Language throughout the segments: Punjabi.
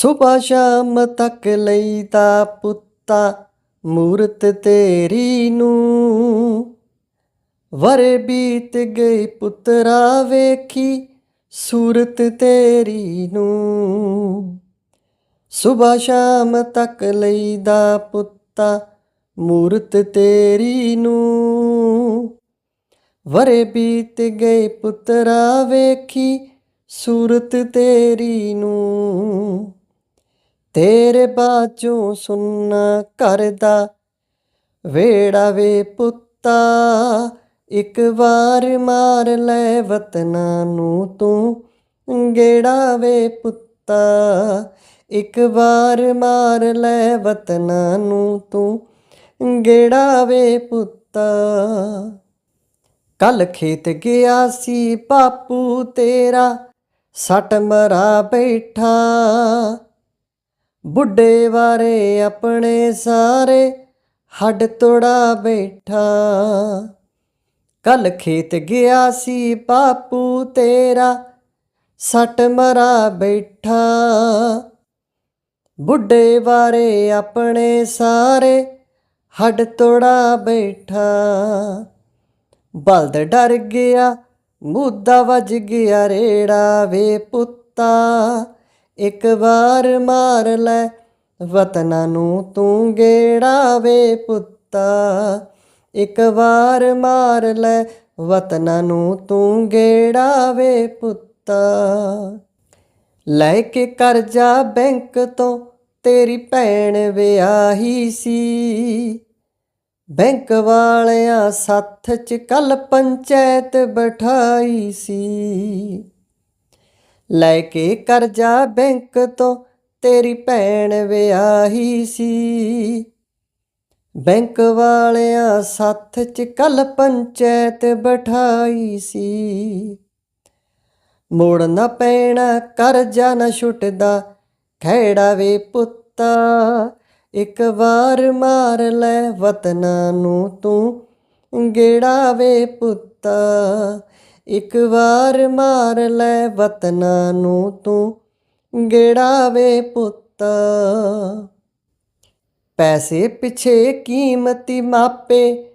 ਸੁਬਾ ਸ਼ਾਮ ਤੱਕ ਲਈਦਾ ਪੁੱਤਾ, ਮੂਰਤ ਤੇਰੀ ਨੂੰ ਵਰੇ ਬੀਤ ਗਈ ਪੁੱਤਰਾ ਵੇਖੀ, ਸੂਰਤ ਤੇਰੀ ਨੂੰ ਸੁਬਾ ਸ਼ਾਮ ਤੱਕ ਲਈਦਾ ਪੁੱਤਾ, ਮੂਰਤ ਤੇਰੀ ਨੂੰ ਵਰੇ ਬੀਤ ਗਏ ਪੁੱਤਰਾ ਵੇਖੀ, ਸੂਰਤ ਤੇਰੀ ਨੂੰ ਤੇਰੇ ਬਾਝੋਂ ਸੁੰਨਾ ਕਰਦਾ, ਵੇੜਾ ਵੇ ਪੁੱਤਾ, ਇੱਕ ਵਾਰ ਮਾਰ ਲੈ ਵਤਨਾਂ ਨੂੰ ਤੂੰ, ਗੇੜਾ ਵੇ ਪੁੱਤਾ, ਇੱਕ ਵਾਰ ਮਾਰ ਲੈ ਵਤਨਾਂ ਨੂੰ ਤੂੰ, ਗੇੜਾ ਵੇ ਪੁੱਤਾ। ਕੱਲ ਖੇਤ ਗਿਆ ਸੀ ਬਾਪੂ ਤੇਰਾ, ਸੱਟ ਮਰਾ ਬੈਠਾ ਬੁੱਢੇ ਵਾਰੇ ਆਪਣੇ ਸਾਰੇ ਹੱਡ ਤੋੜਾ ਬੈਠਾ। ਕੱਲ ਖੇਤ ਗਿਆ ਸੀ ਬਾਪੂ ਤੇਰਾ, ਸੱਟ ਮਰਾ ਬੈਠਾ। ਬੁੱਢੇ ਵਾਰੇ ਆਪਣੇ ਸਾਰੇ ਹੱਡ ਤੋੜਾ ਬੈਠਾ। ਬਲਦ ਡਰ ਗਿਆ ਮੁੱਦਾ ਵੱਜ ਗਿਆ ਰੇੜਾ ਵੇ ਪੁੱਤਾ। ਇੱਕ ਵਾਰ ਮਾਰ ਲੈ, ਵਤਨਾਂ ਨੂੰ ਤੂੰ ਗੇੜਾ ਵੇ ਪੁੱਤਾ। ਇੱਕ ਵਾਰ ਮਾਰ ਲੈ, ਵਤਨਾਂ ਨੂੰ ਤੂੰ ਗੇੜਾ ਵੇ ਪੁੱਤਾ। ਲੈ ਕੇ ਕਰਜ਼ਾ ਬੈਂਕ ਤੋਂ, ਤੇਰੀ ਭੈਣ ਵਿਆਹੀ ਸੀ। ਬੈਂਕ ਵਾਲਿਆਂ ਸੱਥ ਚ ਕੱਲ ਪੰਚਾਇਤ ਬਿਠਾਈ ਸੀ। ਲੈ ਕੇ ਕਰਜ਼ਾ ਬੈਂਕ ਤੋਂ ਤੇਰੀ ਭੈਣ ਵਿਆਹੀ ਸੀ। ਬੈਂਕ ਵਾਲਿਆਂ ਸਾਥ ਚ ਕੱਲ ਪੰਚਾਇਤ ਬਿਠਾਈ ਸੀ। ਮੋੜਨਾ ਪੈਣਾ, ਕਰਜ਼ਾ ਨਾ ਛੁੱਟਦਾ ਖੈੜਾ ਵੇ ਪੁੱਤਾ, ਇੱਕ ਵਾਰ ਮਾਰ ਲੈ ਵਤਨਾਂ ਨੂੰ ਤੂੰ, ਗੇੜਾ ਵੇ ਪੁੱਤਾ। ਇੱਕ ਵਾਰ ਮਾਰ ਲੈ ਵਤਨਾਂ ਨੂੰ ਤੂੰ, ਗੇੜਾਵੇ ਪੁੱਤ। ਪੈਸੇ ਪਿਛੇ ਕੀਮਤੀ ਮਾਪੇ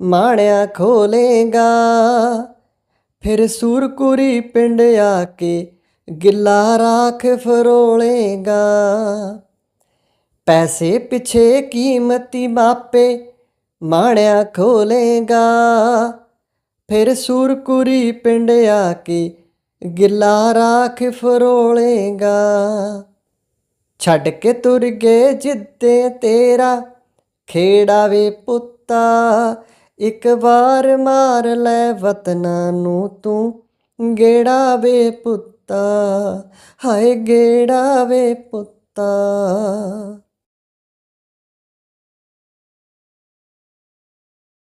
ਮਾਣਿਆ ਖੋਲੇਗਾ। ਫਿਰ ਸੂਰਕੁਰੀ ਪਿੰਡ ਆ ਕੇ ਗਿੱਲਾ ਰਾਖ ਫਰੋਲੇਗਾ। ਪੈਸੇ ਪਿਛੇ ਕੀਮਤੀ ਮਾਪੇ ਮਾਣਿਆ ਖੋਲੇਗਾ। ਫਿਰ ਸੂਰਕੁਰੀ ਪਿੰਡ ਆ ਕੇ ਗਿੱਲਾ ਰਾਖ ਫਰੋਲੇਗਾ। ਛੱਡ ਕੇ ਤੁਰ ਗਏ ਜਿੱਦੇ ਤੇਰਾ ਖੇੜਾ ਵੇ ਪੁੱਤਾ, ਇੱਕ ਵਾਰ ਮਾਰ ਲੈ ਵਤਨਾਂ ਨੂੰ ਤੂੰ, ਗੇੜਾ ਵੇ ਪੁੱਤਾ, ਹਾਏ ਗੇੜਾ ਵੇ ਪੁੱਤਾ।